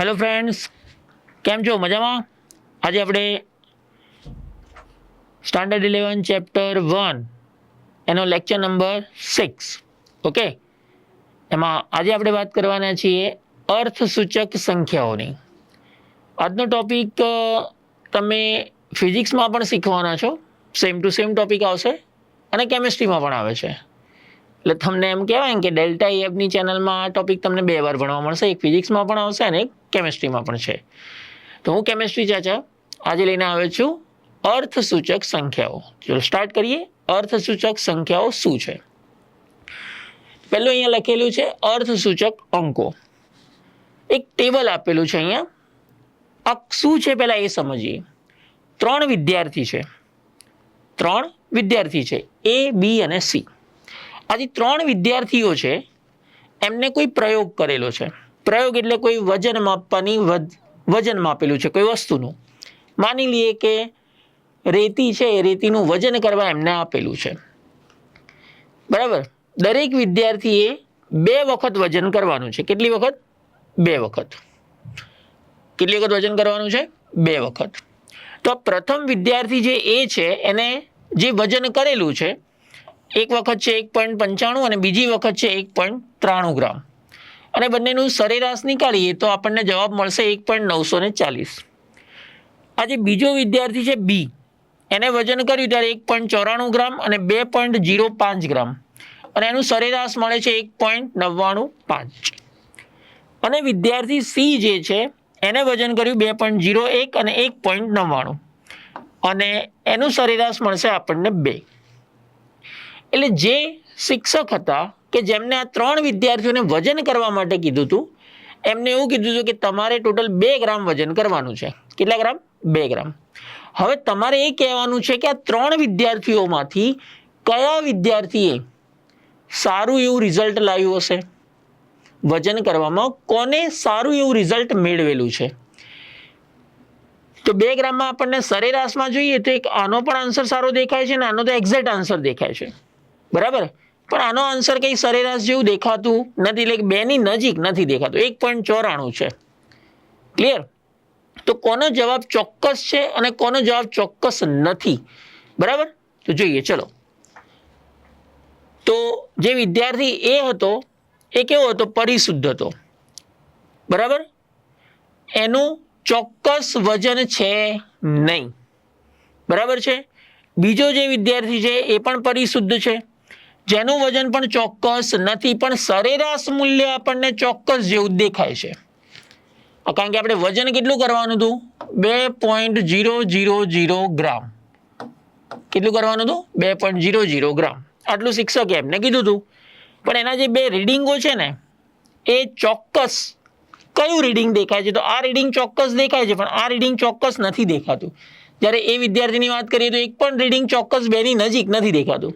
Hello friends કેમ છો? મજામાં? આજે આપણે સ્ટાન્ડર્ડ ઇલેવન ચેપ્ટર વન એનો લેક્ચર નંબર સિક્સ ઓકે એમાં આજે આપણે વાત કરવાના છીએ અર્થસૂચક સંખ્યાઓની. આજનો ટોપિક તમે ફિઝિક્સમાં પણ શીખવાના છો. સેમ ટુ સેમ ટોપિક આવશે અને કેમેસ્ટ્રીમાં પણ આવે છે. એટલે તમને એમ કહેવાય ને કે ડેલ્ટા એફની ચેનલમાં આ ટોપિક તમને બે વાર ભણવા મળશે. એક ફિઝિક્સમાં પણ આવશે અને એક કેમેસ્ટ્રીમાં પણ છે. તો હું કેમેસ્ટ્રી ચાચા, આજે લઈને આવ્યો છું. અર્થસૂચક સંખ્યાઓ. ચલો સ્ટાર્ટ કરીએ. અર્થસૂચક સંખ્યાઓ શું છે? પહેલું અહીંયા લખેલું છે અર્થસૂચક અંકો. એક ટેબલ આપેલું છે અહીંયા. આ શું છે પહેલાં એ સમજીએ. ત્રણ વિદ્યાર્થી છે. ત્રણ વિદ્યાર્થી છે. એ બી અને સી આજે ત્રણ વિદ્યાર્થીઓ છે, એમને કોઈ પ્રયોગ કરેલો છે. પ્રયોગ એટલે કોઈ વજન માપવાની વજ- વજન માપેલું છે, કોઈ વસ્તુનું. માની લઈએ કે રેતી છે, એ રેતીનું વજન કરવા એમને આપેલું છે. બરાબર? દરેક વિદ્યાર્થીએ બે વખત વજન કરવાનું છે. કેટલી વખત? બે વખત. કેટલી વખત વજન કરવાનું છે? બે વખત. તો પ્રથમ વિદ્યાર્થી જે એ છે, એને જે વજન કરેલું છે એક વખત છે એક પોઈન્ટ પંચાણું અને બીજી વખત છે એક પોઈન્ટ ત્રાણું ગ્રામ. અને બંનેનું સરેરાશ નીકાળીએ તો આપણને જવાબ મળશે એક પોઈન્ટ નવસો ને ચાલીસ. આજે બીજો વિદ્યાર્થી છે બી. એને વજન કર્યું ત્યારે એક પોઈન્ટ ચોરાણું ગ્રામ અને બે પોઈન્ટ જીરો પાંચ ગ્રામ. અને એનું સરેરાશ મળે છે એક પોઈન્ટ નવ્વાણું પાંચ. અને વિદ્યાર્થી સી જે છે, એને વજન કર્યું બે પોઈન્ટ જીરો એક અને એક પોઈન્ટ નવ્વાણું. અને એનું સરેરાશ મળશે આપણને બે. એટલે જે શિક્ષક હતા કે જેમને આ ત્રણ વિદ્યાર્થીઓને વજન કરવા માટે કીધું હતું એમને એવું કીધું હતું કે તમારે ટોટલ બે ગ્રામ વજન કરવાનું છે. કેટલા ગ્રામ? બે ગ્રામ. હવે તમારે એ કહેવાનું છે કે આ ત્રણ વિદ્યાર્થીઓમાંથી કયા વિદ્યાર્થીએ સારું એવું રિઝલ્ટ લાવ્યું હશે? વજન કરવામાં કોને સારું એવું રિઝલ્ટ મેળવેલું છે? તો બે ગ્રામમાં આપણને સરેરાશમાં જોઈએ તો એક આનો પણ આન્સર સારો દેખાય છે ને આનો તો એક્ઝેક્ટ આન્સર દેખાય છે. બરાબર? પણ આનો આન્સર કંઈ સરેરાશ જેવું દેખાતું નથી, એટલે બેની નજીક નથી દેખાતું. એક પોઈન્ટ ચોરાણું છે. ક્લિયર તો કોનો જવાબ ચોક્કસ છે અને કોનો જવાબ ચોક્કસ નથી? બરાબર? તો જોઈએ, ચલો. તો જે વિદ્યાર્થી એ હતો, એ કેવો હતો? પરિશુદ્ધ હતો. બરાબર? એનું ચોક્કસ વજન છે નહીં. બરાબર છે? બીજો જે વિદ્યાર્થી છે, એ પણ પરિશુદ્ધ છે. જેનું વજન પણ ચોક્કસ નથી, પણ સરેરાશ મૂલ્ય આપણને ચોક્કસ જેવું દેખાય છે. કારણ કે આપણે વજન કેટલું કરવાનું હતું? બે point zero zero zero gram. કેટલું કરવાનું હતું? બે પોઈન્ટ જીરો જીરો ગ્રામ. આટલું શિક્ષકે એમને કીધું હતું. પણ એના જે બે રીડિંગો છે ને, એ ચોક્કસ કયું રીડિંગ દેખાય છે? તો આ રીડિંગ ચોક્કસ દેખાય છે, પણ આ રીડિંગ ચોક્કસ નથી દેખાતું. જ્યારે એ વિદ્યાર્થીની વાત કરીએ તો એક પણ રીડિંગ ચોક્કસ બેની નજીક નથી દેખાતું.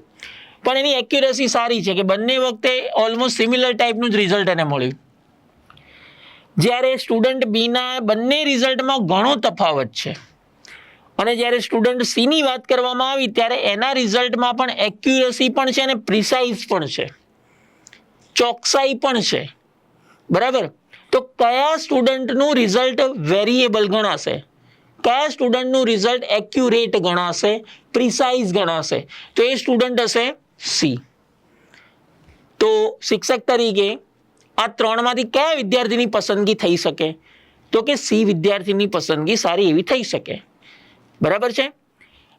પણ એની એક્યુરેસી સારી છે કે બંને વખતે ઓલમોસ્ટ સિમિલર ટાઈપનું જ રિઝલ્ટ એને મળ્યું. જ્યારે સ્ટુડન્ટ બીના બંને રિઝલ્ટમાં ઘણો તફાવત છે. અને જ્યારે સ્ટુડન્ટ સીની વાત કરવામાં આવી, ત્યારે એના રિઝલ્ટમાં પણ એક્યુરેસી પણ છે અને પ્રિસાઇઝ પણ છે. ચોકસાઈ પણ છે. બરાબર? તો કયા સ્ટુડન્ટનું રિઝલ્ટ વેરિએબલ ગણાશે? કયા સ્ટુડન્ટનું રિઝલ્ટ એક્યુરેટ ગણાશે? પ્રિસાઇઝ ગણાશે? તો એ સ્ટુડન્ટ હશે સી. તો શિક્ષક તરીકે આ ત્રણમાંથી કયા વિદ્યાર્થીની પસંદગી થઈ શકે? તો કે સી વિદ્યાર્થીની પસંદગી સારી એવી થઈ શકે. બરાબર છે?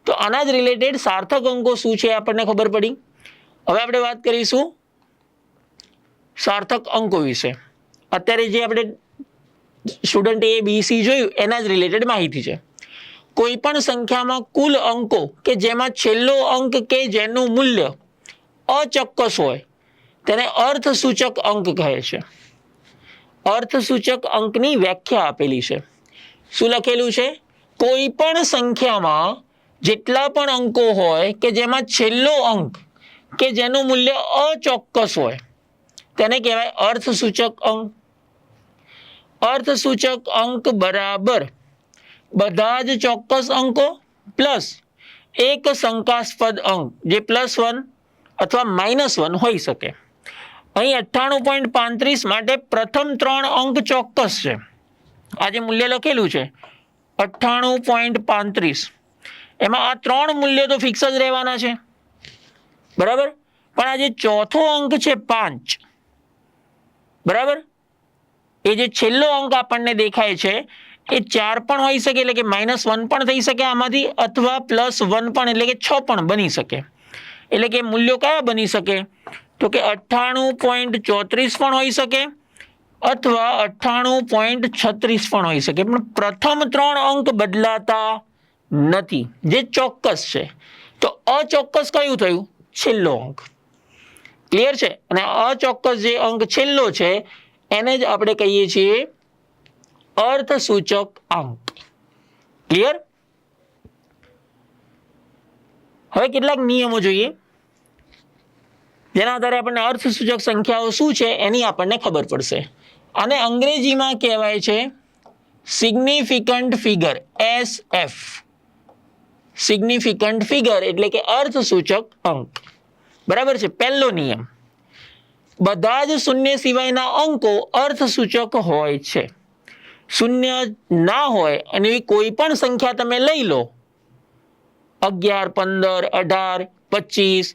તો આના જ રિલેટેડ સાર્થક અંકો શું છે આપણને ખબર પડી? હવે આપણે વાત કરીશું સાર્થક અંકો વિશે. અત્યારે જે આપણે સ્ટુડન્ટ એ બી સી જોયું, એના જ રિલેટેડ માહિતી છે. કોઈ પણ સંખ્યામાં કુલ અંકો કે જેમાં છેલ્લો અંક કે જેનું મૂલ્ય અચોક્કસ હોય. તેને અર્થસૂચક અંક કહે છે. અર્થસૂચક અંકની વ્યાખ્યા આપેલી છે. શું લખેલું છે? કોઈ પણ સંખ્યામાં જેટલા પણ અંકો હોય કે જેમાં છેલ્લો અંક કે જેનું મૂલ્ય અચોક્કસ હોય. તેને કહેવાય અર્થસૂચક અંક. અર્થસૂચક અંક બરાબર બધા જ ચોક્કસ અંકો પ્લસ એક શંકાસ્પદ અંક, જે પ્લસ વન અથવા માઇનસ વન હોઈ શકે. અહીં અઠ્ઠાણું પોઈન્ટ પાંત્રીસ માટે પ્રથમ ત્રણ અંક ચોક્કસ છે. આ જે મૂલ્ય લખેલું છે. અઠ્ઠાણું પોઈન્ટ પાંત્રીસ. એમાં આ ત્રણ મૂલ્યો તો ફિક્સ જ રહેવાના છે. બરાબર? પણ આ જે ચોથો અંક છે પાંચ. બરાબર? એ જે છેલ્લો અંક આપણને દેખાય છે, એ ચાર પણ હોઈ શકે, એટલે કે માઇનસ વન પણ થઈ શકે આમાંથી, અથવા પ્લસ વન પણ, એટલે કે છ પણ બની શકે. એટલે કે મૂલ્યો કયા બની શકે? તો કે અઠ્ઠાણું પોઈન્ટ ચોત્રીસ પણ હોઈ શકે અથવા અઠ્ઠાણું પોઈન્ટ છત્રીસ પણ હોઈ શકે. પણ પ્રથમ ત્રણ અંક બદલાતા નથી, જે ચોક્કસ છે. તો અચોક્કસ કયું થયું? છેલ્લો અંક. ક્લિયર છે? અને અચોક્કસ જે અંક છેલ્લો છે, એને જ આપણે કહીએ છીએ અર્થસૂચક અંક. ક્લિયર હવે કેટલાક નિયમો જોઈએ. જેના આધારે આપણને અર્થસૂચક સંખ્યાઓ શું છે એની આપણને ખબર પડશે. અને અંગ્રેજીમાં કહેવાય છે significant figure S F significant figure એટલે કે અર્થસૂચક અંક. બરાબર છે? પહેલો નિયમ. બધા જ શૂન્ય સિવાયના અંકો અર્થસૂચક હોય છે. શૂન્ય ના હોય અને એવી કોઈ પણ સંખ્યા તમે લઈ લો. અગિયાર, પંદર, અઢાર, પચીસ,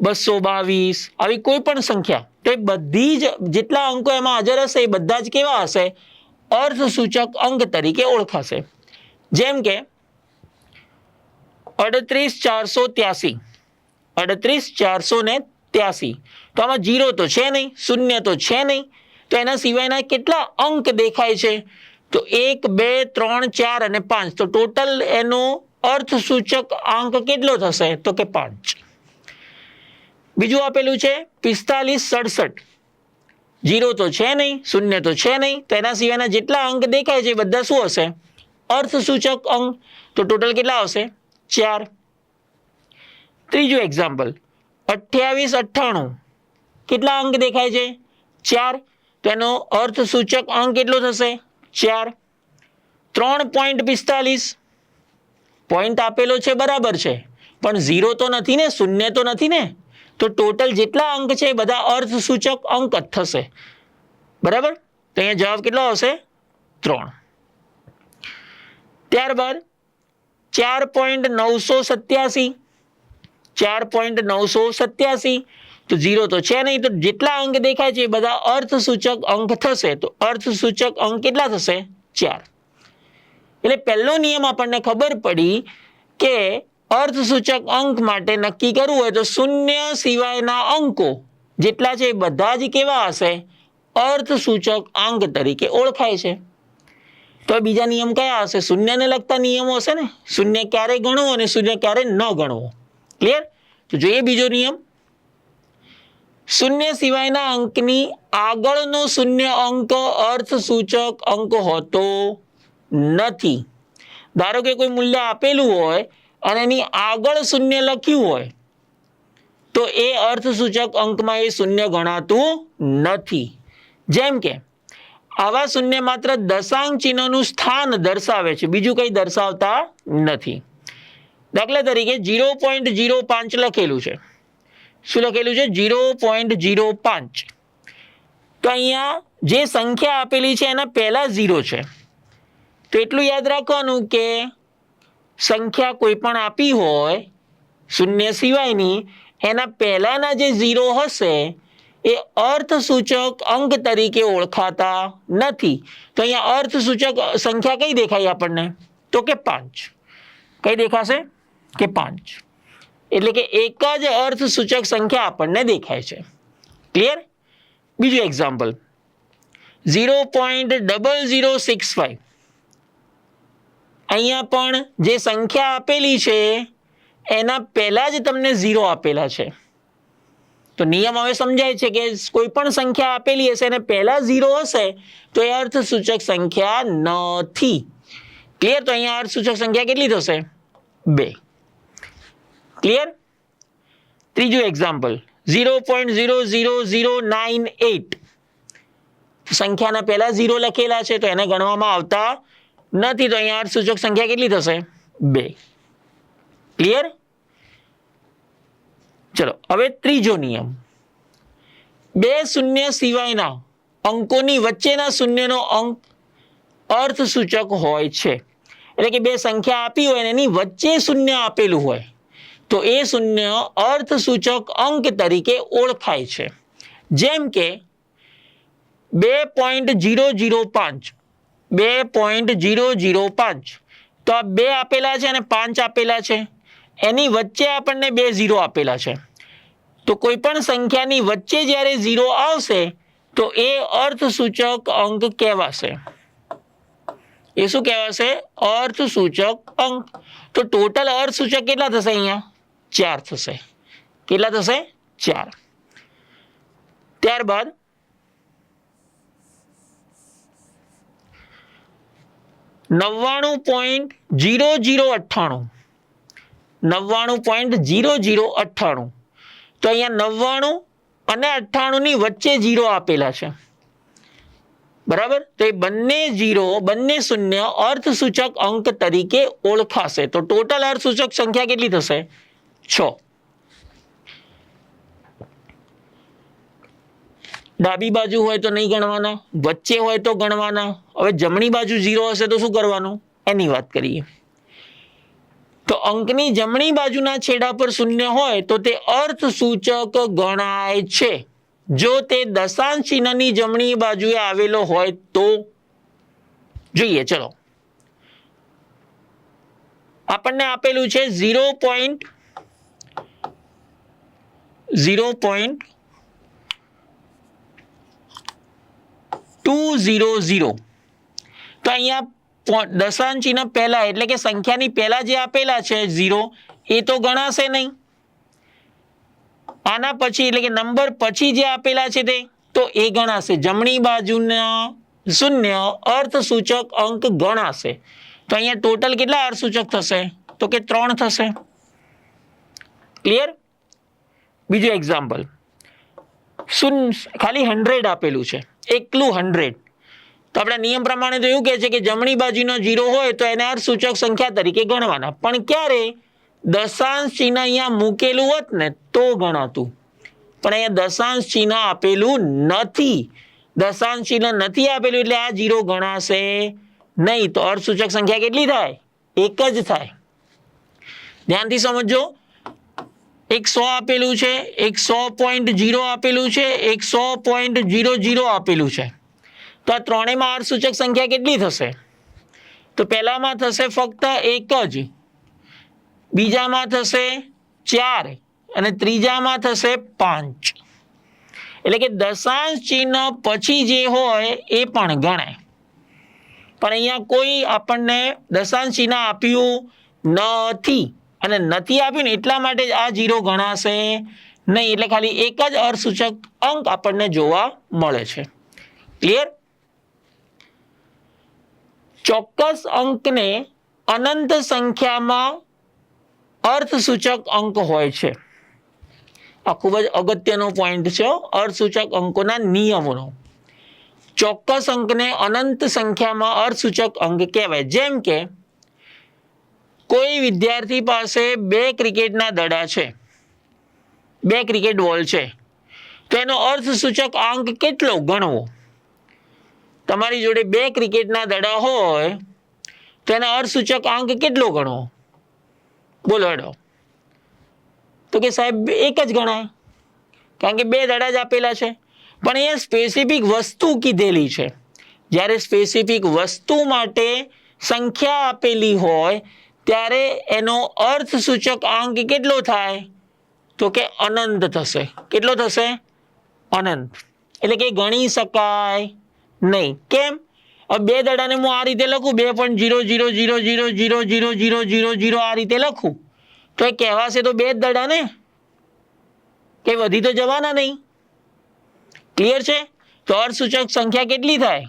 બસો બાવીસ, આવી કોઈ પણ સંખ્યા. તો એ બધી જ જેટલા અંકો એમાં હાજર હશે, એ બધા જ કેવા હશે? અર્થસૂચક અંક તરીકે ઓળખાશે. જેમ કે, અડત્રીસ ચારસો ત્યાસી. અડત્રીસ ચારસો ને ત્યાસી. તો આમાં જીરો તો છે નહીં, શૂન્ય તો છે નહીં. તો એના સિવાયના કેટલા અંક દેખાય છે? તો એક, બે, ત્રણ, ચાર અને પાંચ. તો ટોટલ એનો અર્થસૂચક અંક કેટલો થશે? તો કે પાંચ. બીજું આપેલું છે પિસ્તાલીસ સડસઠ. જીરો તો છે નહીં, શૂન્ય તો છે નહીં, તો એના સિવાયના જેટલા અંક દેખાય છે એ બધા શું હશે? અર્થસૂચક અંક. તો ટોટલ કેટલા આવશે? ચાર. ત્રીજું એક્ઝામ્પલ અઠ્યાવીસ અઠ્ઠાણું. કેટલા અંક દેખાય છે? ચાર. તો એનો અર્થસૂચક અંક કેટલો થશે? ચાર. ત્રણ પોઈન્ટ પિસ્તાલીસ. પોઈન્ટ આપેલો છે બરાબર છે. પણ ઝીરો તો નથી ને, શૂન્ય તો નથી ને? તો ટોટલ જેટલા અંક છે એ બધા અર્થસૂચક અંક જ થશે. બરાબર? તો અહીંયા જવાબ કેટલો આવશે? ત્રણ. ત્યારબાદ ચાર પોઈન્ટ નવસો સત્યાસી. ચાર પોઈન્ટ નવસો સત્યાસી. તો ઝીરો તો છે નહીં, તો જેટલા અંક દેખાય છે એ બધા અર્થસૂચક અંક થશે. તો અર્થસૂચક અંક કેટલા થશે? ચાર. એટલે પહેલો નિયમ આપણને ખબર પડી કે અર્થસૂચક અંક માટે નક્કી કરવું હોય તો શૂન્ય સિવાયના અંકો જેટલા છે એ બધા જ કેવા હશે? અર્થસૂચક અંક તરીકે ઓળખાય છે. તો બીજા નિયમ કયા હશે? શૂન્યને લગતા નિયમો હશે ને? શૂન્ય ક્યારે ગણવો અને શૂન્ય ક્યારે ન ગણવો? ક્લિયર તો જોઈએ બીજો નિયમ. શૂન્ય સિવાયના અંકની આગળનો શૂન્ય અંક અર્થસૂચક અંક હોતો. નથી. ધારો કે કોઈ મૂલ્ય આપેલું હોય અને એની આગળ શૂન્ય લખ્યું હોય, તો એ અર્થસૂચક અંકમાં એ શૂન્ય ગણાતું નથી. જેમ કે, આવા શૂન્ય માત્ર દશાંક ચિહ્નનું સ્થાન દર્શાવે છે, બીજું કંઈ દર્શાવતા નથી. દાખલા તરીકે જીરો પોઈન્ટ ઝીરો પાંચ લખેલું છે. શું લખેલું છે? જીરો પોઈન્ટ ઝીરો પાંચ. તો અહીંયા જે સંખ્યા આપેલી છે, એના પહેલાં ઝીરો છે. તો એટલું યાદ રાખવાનું કે સંખ્યા કોઈ પણ આપી હોય, શૂન્ય સિવાયની, એના પહેલાના જે ઝીરો હશે, એ અર્થસૂચક અંક તરીકે ઓળખાતા નથી. તો અહીંયા અર્થસૂચક સંખ્યા કઈ દેખાય આપણને? તો કે પાંચ. કઈ દેખાશે? કે પાંચ. એટલે કે એક જ અર્થસૂચક સંખ્યા આપણને દેખાય છે. ક્લિયર બીજું example zero point double zero six five અહીંયા પણ જે સંખ્યા આપેલી છે, એના પહેલાં જ તમને ઝીરો આપેલા છે. તો નિયમ હવે સમજાય છે કે કોઈ પણ સંખ્યા આપેલી હશે અને પહેલાં ઝીરો હશે, તો એ અર્થસૂચક સંખ્યા નથી. ક્લિયર તો અહીંયા અર્થસૂચક સંખ્યા કેટલી થશે? બે. ક્લિયર ત્રીજું example zero point zero zero zero nine eight સંખ્યાના પહેલા ઝીરો લખેલા છે, તો એને ગણવામાં આવતા નથી, તો અહીંયા અર્થસૂચક સંખ્યા કેટલી થશે? બે. ક્લિયર ચલો, હવે ત્રીજો નિયમ. બે શૂન્ય સિવાયના અંકોની વચ્ચેના શૂન્યનો અંક અર્થસૂચક હોય છે. એટલે કે બે સંખ્યા આપી હોય એની વચ્ચે શૂન્ય આપેલું હોય, તો એ શૂન્ય અર્થસૂચક અંક તરીકે ઓળખાય છે. જેમ કે બે પોઈન્ટ જીરો જીરો પાંચ બે પોઈન્ટ જીરો જીરો પાંચ. તો આ બે આપેલા છે અને પાંચ આપેલા છે. એની વચ્ચે આપણને બે ઝીરો આપેલા છે. તો કોઈ પણ સંખ્યાની વચ્ચે જ્યારે ઝીરો આવશે, તો એ અર્થસૂચક અંક કહેવાશે. એ શું કહેવાશે? અર્થસૂચક અંક. તો ટોટલ અર્થસૂચક કેટલા થશે અહીંયા? ચાર થશે. કેટલા થશે? ચાર. ત્યારબાદ નવ્વાણું પોઈન્ટ જીરો જીરો અઠ્ઠાણું. નવ્વાણું પોઈન્ટ જીરો જીરો અઠ્ઠાણું. તો અહીંયા નવ્વાણું અને અઠ્ઠાણુંની વચ્ચે જીરો આપેલા છે. બરાબર? તો એ બંને જીરો બંને શૂન્ય અર્થસૂચક અંક તરીકે ઓળખાશે. તો ટોટલ અર્થસૂચક સંખ્યા કેટલી થશે? છ. ડાબી બાજુ હોય તો નહીં ગણવાના, વચ્ચે હોય તો ગણવાના. હવે જમણી બાજુ ઝીરો હશે તો શું કરવાનું? એની વાત કરીએ. તો અંકની જમણી બાજુના છેડા પર શૂન્ય હોય તો તે અર્થ સૂચક ગણાય છે. જો તે દશાંશ ચિહ્નની જમણી બાજુએ આવેલો હોય તો જોઈએ, ચલો. આપણને આપેલું છે zero point zero point two zero zero તો અહીંયા પો- દશાંશ ચિહ્ન પહેલા એટલે કે સંખ્યાની પહેલા જે આપેલા છે ઝીરો એ તો ગણાશે નહીં આના પછી એટલે કે નંબર પછી જે આપેલા છે તે તો એ ગણાશે જમણી બાજુના શૂન્ય અર્થસૂચક અંક ગણાશે તો અહીંયા ટોટલ કેટલા અર્થસૂચક થશે તો કે ત્રણ થશે ક્લિયર બીજું એક્ઝામ્પલ શૂન ખાલી હંડ્રેડ આપેલું છે. એકલું હંડ્રેડ તો આપણા નિયમ પ્રમાણે તો એવું કહે છે કે જમણી બાજુનો જીરો હોય તો એને સૂચક સંખ્યા તરીકે ગણવાના. પણ ક્યારે? દશાંશ ચિહ્ન અહીંયા મૂકેલું હોત ને તો ગણાતું. પણ અહીંયા દશાંશ ચિહ્ન આપેલું નથી. દશાંશ ચિહ્ન નથી આપેલું એટલે આ જીરો ગણાશે નહીં. તો અર્થસૂચક સંખ્યા કેટલી થાય? એક જ થાય. ધ્યાનથી સમજો એક સો આપેલું છે એક સો પોઈન્ટ જીરો આપેલું છે એક સો પોઈન્ટ જીરો જીરો આપેલું છે. તો આ ત્રણેયમાં અર્થસૂચક સંખ્યા કેટલી થશે? તો પહેલામાં થશે ફક્ત એક જ. બીજામાં થશે ચાર અને ત્રીજામાં થશે પાંચ. એટલે કે દશાંશ ચિહ્ન પછી જે હોય એ પણ ગણાય. પણ અહીંયા કોઈ આપણને દશાંશ ચિહ્ન આપ્યું નથી. અને નથી આપ્યું ને એટલા માટે આ જીરો ગણાશે. નહીં, એટલે ખાલી એક જ અર્થસૂચક અંક આપણને જોવા મળે છે. ક્લિયર ચોક્કસ અંકને અનંત સંખ્યામાં અર્થસૂચક અંક હોય છે. આ ખૂબ જ અગત્યનો પોઈન્ટ છે અર્થસૂચક અંકોના નિયમોનો. ચોક્કસ અંકને અનંત સંખ્યામાં અર્થસૂચક અંક કહેવાય. જેમ કે કોઈ વિદ્યાર્થી પાસે બે ક્રિકેટના દડા છે, બે ક્રિકેટ બોલ છે, તો એનો અર્થસૂચક અંક કેટલો ગણવો? તમારી જોડે બે ક્રિકેટના દડા હોય, તો એનો અર્થસૂચક અંક કેટલો ગણવો? બોલો હેડો. તો કે સાહેબ, એક જ ગણાય, કારણ કે બે દડા જ આપેલા છે. પણ એ સ્પેસિફિક વસ્તુ કીધેલી છે. જ્યારે સ્પેસિફિક વસ્તુ માટે સંખ્યા આપેલી હોય ત્યારે એનો અર્થ સૂચક અંક કેટલો થાય? તો કે અનંત થશે. કેટલો થશે? અનંત. એટલે કે ગણી શકાય નહીં. કેમ? બે દડાને હું આ રીતે લખું, બે point zero zero zero zero zero zero zero zero zero આ રીતે લખું. તો એ કહેવાશે તો બે જ દડાને? કે વધી તો જવાના નહીં. ક્લિયર છે? તો અર્થસૂચક સંખ્યા કેટલી થાય?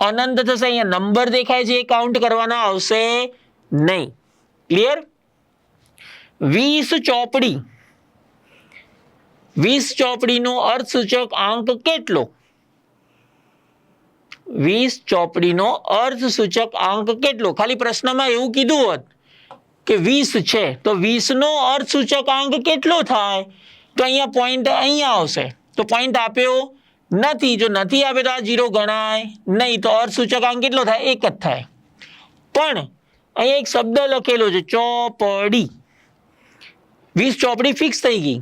અનંત થશે. અહીંયા નંબર દેખાય છે, એ કાઉન્ટ કરવાના આવશે. નહીં. ક્લિયર વીસ ચોપડી. વીસ ચોપડીનો અર્થસૂચક અંક કેટલો? વીસ ચોપડીનો અર્થસૂચક અંક કેટલો? ખાલી પ્રશ્નમાં એવું કીધું હોત કે વીસ છે, તો વીસનો અર્થસૂચક અંક કેટલો થાય? તો અહીંયા પોઈન્ટ અહીંયા આવશે. તો પોઈન્ટ આપ્યો નથી. જો નથી આપે તો આ જીરો ગણાય. નહીં, તો અર્થ સૂચકાંક કેટલો થાય? એક જ થાય. પણ અહીંયા એક શબ્દ લખેલો છે, ચોપડી. વીસ ચોપડી ફિક્સ થઈ ગઈ.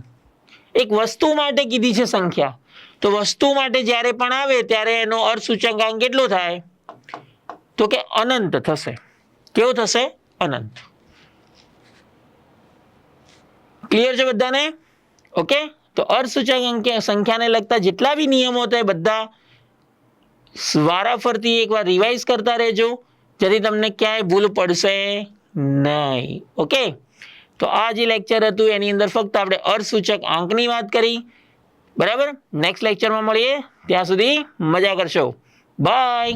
એક વસ્તુ માટે કીધી છે સંખ્યા. તો વસ્તુ માટે જ્યારે પણ આવે, ત્યારે એનો અર્થ સૂચકાંક કેટલો થાય? તો કે અનંત થશે. કેવો થશે? અનંત. ક્લિયર છે બધાને? ઓકે તો અર્થ સૂચકાંક સંખ્યાને લગતા જેટલા બી નિયમો હતા બધા વારાફરતી એકવાર રિવાઇઝ કરતા રહેજો. જેથી તમને ક્યાંય ભૂલ પડશે નહીં. ઓકે તો આ જે લેક્ચર હતું, એની અંદર ફક્ત આપણે અર્થસૂચક અંકની વાત કરી. બરાબર? નેક્સ્ટ લેક્ચરમાં મળીએ. ત્યાં સુધી મજા કરશો. બાય